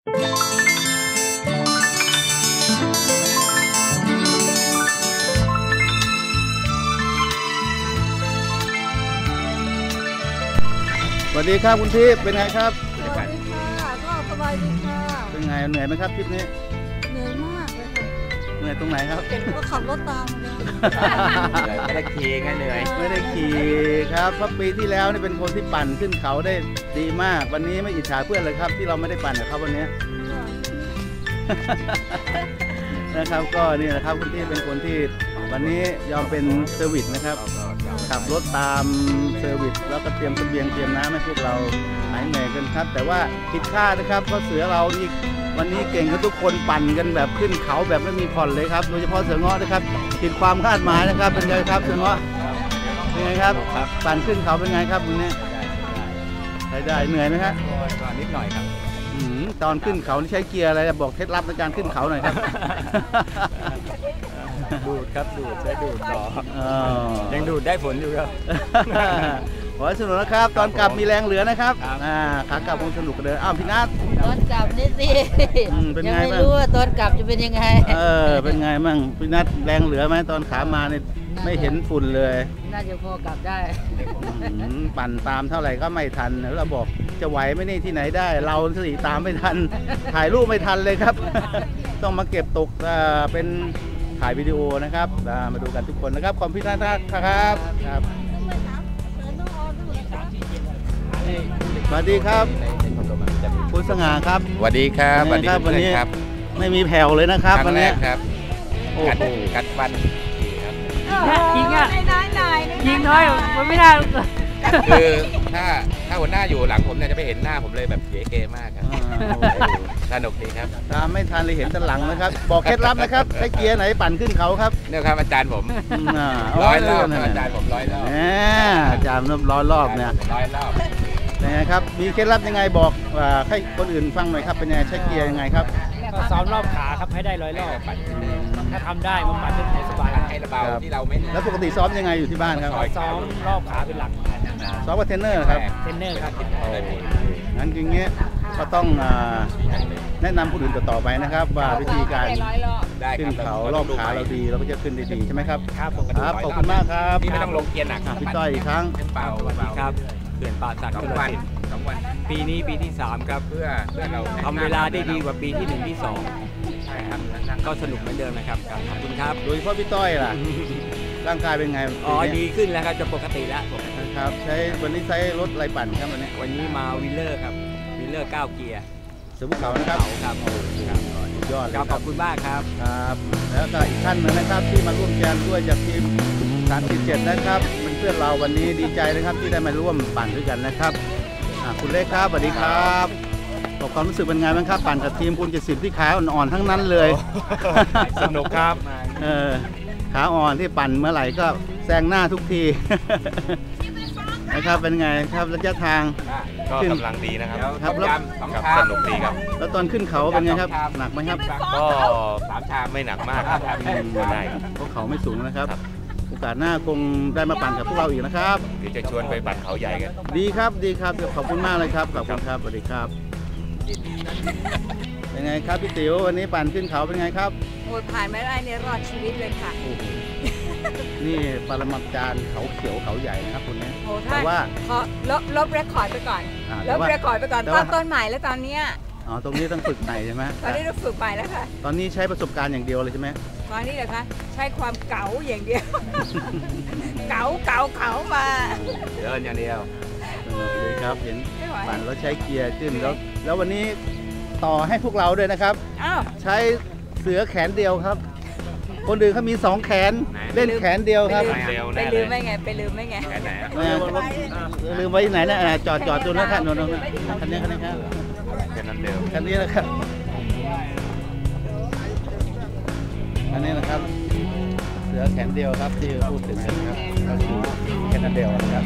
สวัสดีครับคุณทิพย์เป็นไงครับ สวัสดีค่ะก็สบายดีค่ะ เป็นไงเหนื่อยไหมครับทริปนี้ นื่อยตรงไหนครับก็ขับรถตามมาเลยไม่ได้ขี่ไงเหนื่อยไม่ได้ขี่ครับเพราะปีที่แล้วนี่เป็นคนที่ปั่นขึ้นเขาได้ดีมาก วันนี้ไม่อิจฉาเพื่อนเลยครับ ที่เราไม่ได้ปั่นกับเขาวันนี้นะครับก็นี่แหละครับคุณที่เป็นคนที่วันนี้ยอมเป็นเซอร์วิสนะครับขับรถตามเซอร์วิสแล้วก็เตรียมเสบียงเตรียมน้ำให้พวกเราหายเหนื่อยกันครับ แต่ว่าผิดคาดนะครับเพราะเสือเรานี่ วันนี้เก่งกันทุกคนปั่นกันแบบขึ้นเขาแบบไม่มีผ่อนเลยครับ โดยเฉพาะเสือเงาะนะครับผิดความคาดหมายนะครับ เป็นไงครับเสือเงาะเป็นไงครับ ปั่นขึ้นเขาเป็นไงครับวันนี้ใช้ได้เหนื่อยไหมครับก็นิดหน่อยครับอืมตอนขึ้นเขานี่ใช้เกียร์อะไรบอกเคล็ดลับในการขึ้นเขาหน่อยครับ ดูดครับดูดใช้ดูดต่ออ๋อยังดูดได้ผลอยู่ครับขอให้สนุกนะครับ ตอนกลับมีแรงเหลือนะครับครับอ่าขากลับคงสนุกกันเลยอ้าวพี่นัทตอนกลับนี่สิอืมเป็นไงยังไม่บ้างรู้ว่าตอนกลับจะเป็นยังไง เออเป็นไงมั่งพี่นัทแรงเหลือไหมตอนขามาเนี่ยไม่เห็นฝุ่นเลย น่าจะพอกลับได้อืมปั่นตามเท่าไหร่ก็ไม่ทันแล้วเราบอกจะไหวไหมนี่ที่ไหนได้ เราสิตามไม่ทัน ถ่ายรูปไม่ทันเลยครับ ต้องมาเก็บตกอ่าเป็น ถ่ายวิดีโอนะครับอ่ามาดูกันทุกคนนะครับขอบคุณพี่นัทครับครับสวัสดีครับคุณสง่าครับสวัสดีครับสวัสดีเป็นไงครับเพื่อนวันนี้ๆครับไม่มีแผ่วเลยนะครับครั้วันงแรนี้กครับโอ้กัดโหกัดฟันขี่ครับยิงอะนายนายยิงน้อยมันไม่ได้ คือถ้าถ้าหัวหน้าอยู่หลังผมเนี่ยจะไม่เห็นหน้าผมเลยแบบเก๋เกมากครับอ่าสนุกดีครับตามไม่ทันเลยเห็นแต่หลังนะครับ บอกเคล็ดลับนะครับใช้เกียร์ไหนปั่นขึ้นเขาครับเนี่ยครับอาจารย์ผมอืมอ่าร้อยรอบเครับอาจารย์ผมร้อยรอบแหมอาจารย์ร้อยรอบเนี่ยร้อยรอบ ยังไงครับมีเคล็ดลับยังไงบอกอ่าให้คนอื่นฟังหน่อยครับเป็นยังไงใช้เกียร์ยังไงครับ ก็ซ้อมรอบขาครับให้ได้ร้อยรอบถ้าทำได้มันปั่นได้สบายให้ระเบาที่เราไม่แล้วปกติซ้อมยังไงอยู่ที่บ้านครับซ้อมรอบขาเป็นหลักซ้อมกับเทรนเนอร์ครับเทรนเนอร์ครับงั้นจริงๆเงี้ยก็ต้องอ่าแนะนำคนอื่นต่อๆไปนะครับ ว่าวิธีการได้ขึ้คนรับเขารอบขาเราดีเราก็จะขึ้นได้ดีใช่ไหมครับครับผมครับขอบคุณมากครับนี่ไม่ต้องลงเกียร์หนักอะพี่ต้อยอีกครั้ง เบาเบา ครับเขื่อนป่าสักสองวันสองวันปีนี้ปีที่3ครับเพื่อเพื่อเราทำเวลาได้ดีกว่าปีที่1ที่ใช่ครับ2ก็สนุกเหมือนเดิมนะครับครับขอบคุณครับโดยเฉพาะพี่ต้อยล่ะ ร่างกายเป็นไงอ๋อดีขึ้นแล้วครับจะปกติแล้วนะครับใช้วันนี้ใช้รถอะไรปั่นครับวันนี้วันนี้มาวิลเลอร์ครับวิลเลอร์9เกียร์เสือภูเขานะครับเขาครับสุดยอดเลยครับคขรัอบบคุณมากครับครับ แล้วก็อีกท่านหนึงนะครับที่มาร่วมแจมด้วยจากทีม37นะครับ เป็นเพื่อนเราวันนี้ดีใจนะครับที่ได้มาร่วมปั่นด้วยกันนะครับอะคุณเล็กครับสวัสดีครับบอกความรู้สึกเป็นไงบ้างครับ ปั่นกับทีมคุณเจ็ดสิบที่ขาอ่อนๆทั้งนั้นเลยสนุกครับเออขาอ่อนที่ปั่นเมื่อไหร่ก็แซงหน้าทุกทีนะครับเป็นไงครับระยะทางก็ขึ้นกำลังดีนะครับครับแล้วสองครับชามสนุกดีครับ แล้วตอนขึ้นเขาเป็นไงครับ หนักไหมครับ ก็สามชามไม่หนักมากครับอืมได้ครับเพราะเขาไม่สูงนะครับครับโอกาสหน้าคงได้มาปั่นกับพวกเราอีกนะครับเดี๋ยวจะชวนไปปั่นเขาใหญ่กันดีครับดีครับขอบคุณมากเลยครับขอบคุณครับสวัสดีครับเป็นไงครับพี่ติ๋ววันนี้ปั่นขึ้นเขาเป็นไงครับโอ้ยผ่านไม่ได้เนี่ยรอดชีวิตเลยค่ะโอ้โหนี่ปรมาจารย์เขาเขียวเขาใหญ่นะครับคนนี้โอ้แต่ถ้าว่าขอลบลบเรคคอร์ดไปก่อนอ่าลแต่บว่าเรคคอร์ดไปก่อนแต่ตอว่านต้นใหม่แล้วตอนเนี้ยอ๋อตรงนี้ต้องฝึกใหม่ใช่ไหมตอนนี้เราฝึกใหม่แล้วค่ะตอนนี้ใช้ประสบการณ์อย่างเดียวเลยใช่ไหม ตอนนี้เหรอคะใช้ความเก๋าอย่างเดียว เก๋าเก๋าเก๋ามาเดินอย่างเดียวสนุกเลยครับเห็นไม่ไหวปั่นแล้วใช้เกียร์ขึ้นแล้ว แล้ววันนี้ต่อให้พวกเราด้วยนะครับอ้าวใช้เสือแขนเดียวครับ คนอื่นเขามีสองแขนเล่นแขนเดียวครับไปลืมไปลืมไม่ไงไปลืมไม่ไงแค่ไหนอะแม่ลืมไว้ที่ไหนนะอ่าจอดจอดตัวนั้นครับโน่นโน่นโน่นคันนี้คันนี้ครับแค่นั้นเดียวคันนี้นะครับ เสือแขนเดียวครับที่พูดถึงนะครับก็คือแค่นั้นเดียวนะครับ